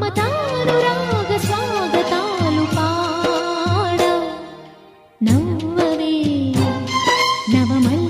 మమతానురాగ స్వాగతాలు పాడ నవ్వవే నవమల్